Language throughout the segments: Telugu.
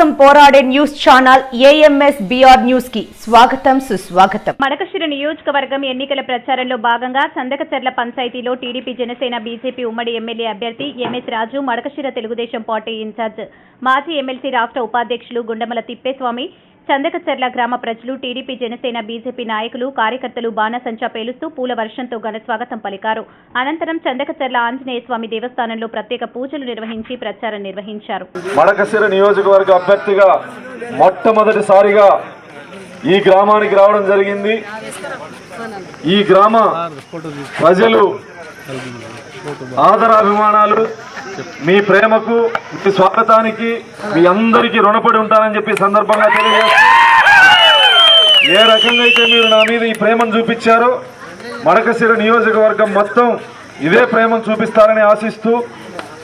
కోసం పోరాడే న్యూస్ ఛానల్ ఏఎంఎస్ బిఆర్ న్యూస్కి స్వాగతం సుస్వాగతం. మడకశిర నియోజకవర్గం ఎన్నికల ప్రచారంలో భాగంగా చందకచర్ల పంచాయతీలో టీడీపీ జనసేన బీజేపీ ఉమ్మడి ఎమ్మెల్యే అభ్యర్థి MS Raju Madakasira Telugu Desam party incharge మాజీ ఎమ్మెల్సీ రాష్ట్ర ఉపాధ్యక్షులు గుండమల తిప్పేస్వామి చందకచర్ల గ్రామ ప్రజలు టీడీపీ జనసేన బీజేపీ నాయకులు కార్యకర్తలు బాణసంచా పేలుస్తూ పూల వర్షంతో ఘన స్వాగతం పలికారు. అనంతరం చందకచర్ల ఆంజనేయ స్వామి దేవస్థానంలో ప్రత్యేక పూజలు నిర్వహించి ప్రచారం నిర్వహించారు. నియోజకవర్గ అభ్యర్థిగా మొట్టమొదటిసారిగా ఈ గ్రామానికి రావడం జరిగింది. ఈ గ్రామ ప్రజలు ఆదరాభిమానాలు మీ ప్రేమకు మీ స్వాగతానికి మీ అందరికీ రుణపడి ఉంటానని చెప్పి సందర్భంగా తెలియజేస్తూ ఏ రకంగా అయితే మీరు నా మీద ఈ ప్రేమను చూపించారో మడకశిర నియోజకవర్గం మొత్తం ఇదే ప్రేమను చూపిస్తారని ఆశిస్తూ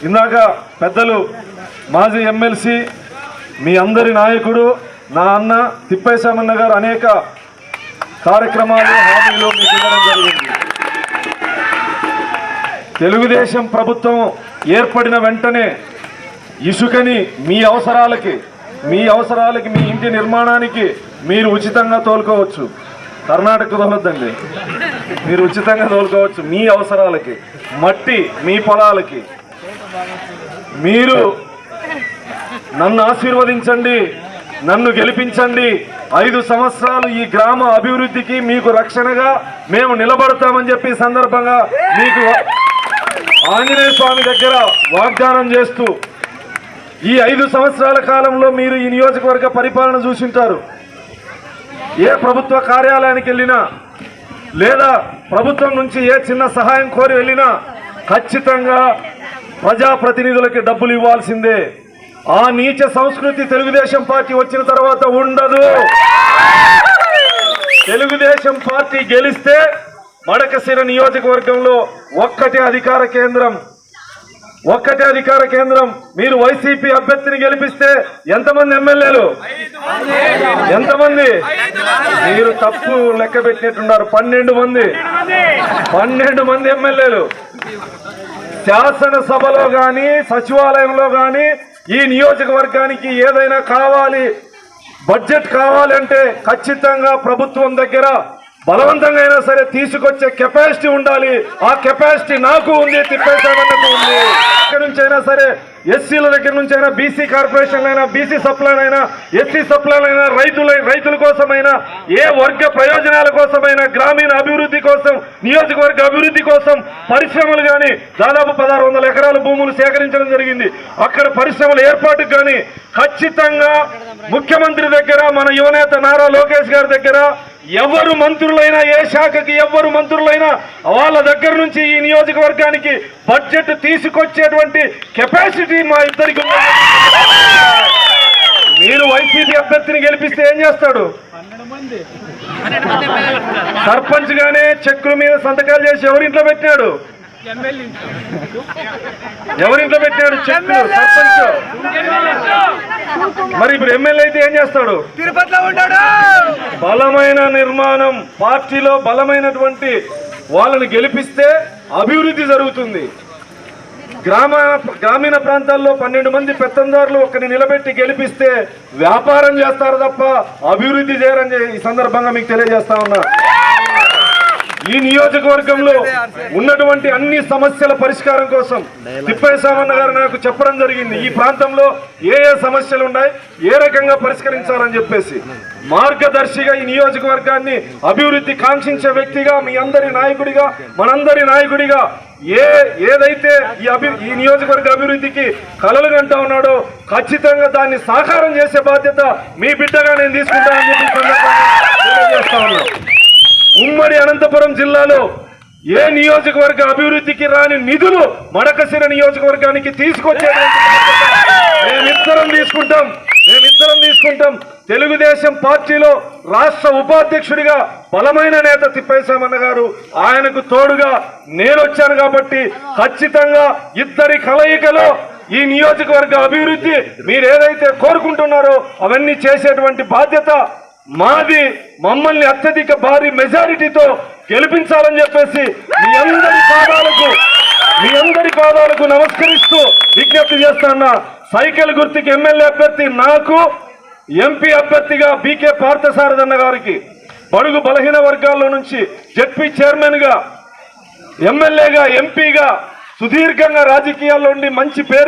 ఇందాక పెద్దలు మాజీ ఎమ్మెల్సీ మీ అందరి నాయకుడు నా అన్న తిప్పేశామన్న గారు అనేక కార్యక్రమాలు హామీలు మీకు ఇవ్వడం జరిగింది. తెలుగుదేశం ప్రభుత్వం ఏర్పడిన వెంటనే ఇసుకని మీ అవసరాలకి మీ అవసరాలకి మీ ఇంటి నిర్మాణానికి మీరు ఉచితంగా తోలుకోవచ్చు. కర్ణాటక తోలొద్దండి. మీరు ఉచితంగా తోలుకోవచ్చు మీ అవసరాలకి మట్టి మీ పొలాలకి. మీరు నన్ను ఆశీర్వదించండి నన్ను గెలిపించండి. ఐదు సంవత్సరాలు ఈ గ్రామ అభివృద్ధికి మీకు రక్షణగా మేము నిలబడతామని చెప్పి సందర్భంగా మీకు ఆంజనేయ స్వామి దగ్గర వాగ్దానం చేస్తూ ఈ ఐదు సంవత్సరాల కాలంలో మీరు ఈ నియోజకవర్గ పరిపాలన చూసింటారు. ఏ ప్రభుత్వ కార్యాలయానికి వెళ్ళినా లేదా ప్రభుత్వం నుంచి ఏ చిన్న సహాయం కోరి వెళ్ళినా ఖచ్చితంగా ప్రజాప్రతినిధులకి డబ్బులు ఇవ్వాల్సిందే. ఆ నీచ సంస్కృతి తెలుగుదేశం పార్టీ వచ్చిన తర్వాత ఉండదు. తెలుగుదేశం పార్టీ గెలిస్తే మడకశిర నియోజకవర్గంలో ఒక్కటే అధికార కేంద్రం. ఒక్కటే అధికార కేంద్రం. మీరు వైసీపీ అభ్యర్థిని గెలిపిస్తే ఎంతమంది ఎమ్మెల్యేలు? ఎంతమంది? మీరు తప్పు లెక్క పెట్టినట్టున్నారు. పన్నెండు మంది. పన్నెండు మంది ఎమ్మెల్యేలు. శాసనసభలో కానీ సచివాలయంలో కానీ ఈ నియోజకవర్గానికి ఏదైనా కావాలి బడ్జెట్ కావాలంటే ఖచ్చితంగా ప్రభుత్వం దగ్గర బలవంతంగా అయినా సరే తీసుకొచ్చే కెపాసిటీ ఉండాలి. ఆ కెపాసిటీ నాకు ఉంది తిప్పేశామన్నకు ఉంది. ఎక్కడి నుంచి అయినా సరే ఎస్సీల దగ్గర నుంచి అయినా బీసీ కార్పొరేషన్లైనా బీసీ సప్లైన్ అయినా ఎస్సీ సప్లైన్ అయినా రైతుల రైతుల కోసమైనా ఏ వర్గ ప్రయోజనాల కోసమైనా గ్రామీణ అభివృద్ధి కోసం నియోజకవర్గ అభివృద్ధి కోసం పరిశ్రమలు కానీ దాదాపు పదహారు వందల ఎకరాల భూములు సేకరించడం జరిగింది. అక్కడ పరిశ్రమల ఏర్పాటుకు కానీ ఖచ్చితంగా ముఖ్యమంత్రి దగ్గర మన యువనేత నారా లోకేష్ గారి దగ్గర ఎవరు మంత్రులైనా ఏ శాఖకి ఎవరు మంత్రులైనా వాళ్ళ దగ్గర నుంచి ఈ నియోజకవర్గానికి బడ్జెట్ తీసుకొచ్చేటువంటి కెపాసిటీ మా ఇద్దరికి మీరు వైసీపీ అభ్యర్థిని గెలిపిస్తే ఏం చేస్తాడు? సర్పంచ్ గానే చెక్కుల మీద సంతకాలు చేసి ఎవరింట్లో పెట్టినాడు? ఎవరింట్లో పెట్టాడు చెక్కులు సర్పంచ్. మరి ఇప్పుడు ఎమ్మెల్యే అయితే ఏం చేస్తాడు? తిరుపతిలో ఉంటాడు. బలమైన నిర్మాణం పార్టీలో బలమైనటువంటి వాళ్ళని గెలిపిస్తే అభివృద్ధి జరుగుతుంది. గ్రామ గ్రామీణ ప్రాంతాల్లో పన్నెండు మంది పెత్తందారులు ఒకరిని నిలబెట్టి గెలిపిస్తే వ్యాపారం చేస్తారు తప్ప అభివృద్ధి చేయరని ఈ సందర్భంగా మీకు తెలియజేస్తా ఉన్నా. ఈ నియోజకవర్గంలో ఉన్నటువంటి అన్ని సమస్యల పరిష్కారం కోసం తిప్పేశామన్న గారు నాకు చెప్పడం జరిగింది. ఈ ప్రాంతంలో ఏ ఏ సమస్యలు ఉన్నాయి ఏ రకంగా పరిష్కరించాలని చెప్పేసి. మార్గదర్శిగా ఈ నియోజకవర్గాన్ని అభివృద్ధి కాంక్షించే వ్యక్తిగా మీ అందరి నాయకుడిగా మనందరి నాయకుడిగా ఏ ఏదైతే ఈ అభి ఈ నియోజకవర్గ అభివృద్ధికి కలలు కంటా ఉన్నాడో ఖచ్చితంగా దాన్ని సాకారం చేసే బాధ్యత మీ బిడ్డగా నేను తీసుకుంటానని చెప్పి సందర్భంగా తెలియజేస్తా ఉన్నా ఉమ్మడి అనంతపురం జిల్లాలో ఏ నియోజకవర్గ అభివృద్ధికి రాని నిధులు మడకసిర నియోజకవర్గానికి తీసుకొచ్చేటువంటి మేమిద్దరం తీసుకుంటాం. మేమిద్దరం తీసుకుంటాం. తెలుగుదేశం పార్టీలో రాష్ట్ర ఉపాధ్యక్షుడిగా బలమైన నేత తిప్పేశామన్న గారు ఆయనకు తోడుగా నేను వచ్చాను కాబట్టి ఖచ్చితంగా ఇద్దరి కలయికలో ఈ నియోజకవర్గ అభివృద్ధి మీరు ఏదైతే కోరుకుంటున్నారో అవన్నీ చేసేటువంటి బాధ్యత మాది మమ్మల్ని అత్యధిక భారీ మెజారిటీతో గెలిపించాలని చెప్పేసి మీ అందరి పాదాలకు మీ అందరి పాదాలకు నమస్కరిస్తూ విజ్ఞప్తి చేస్తున్నా సైకిల్ గుర్తుకి ఎమ్మెల్యే అభ్యర్థి నాకు ఎంపీ అభ్యర్థిగా బీకే పార్థసారథన్న గారికి బడుగు బలహీన వర్గాల్లో నుంచి జడ్పీ చైర్మన్గా ఎమ్మెల్యేగా ఎంపీగా సుదీర్ఘంగా రాజకీయాల్లో ఉండి మంచి పేరు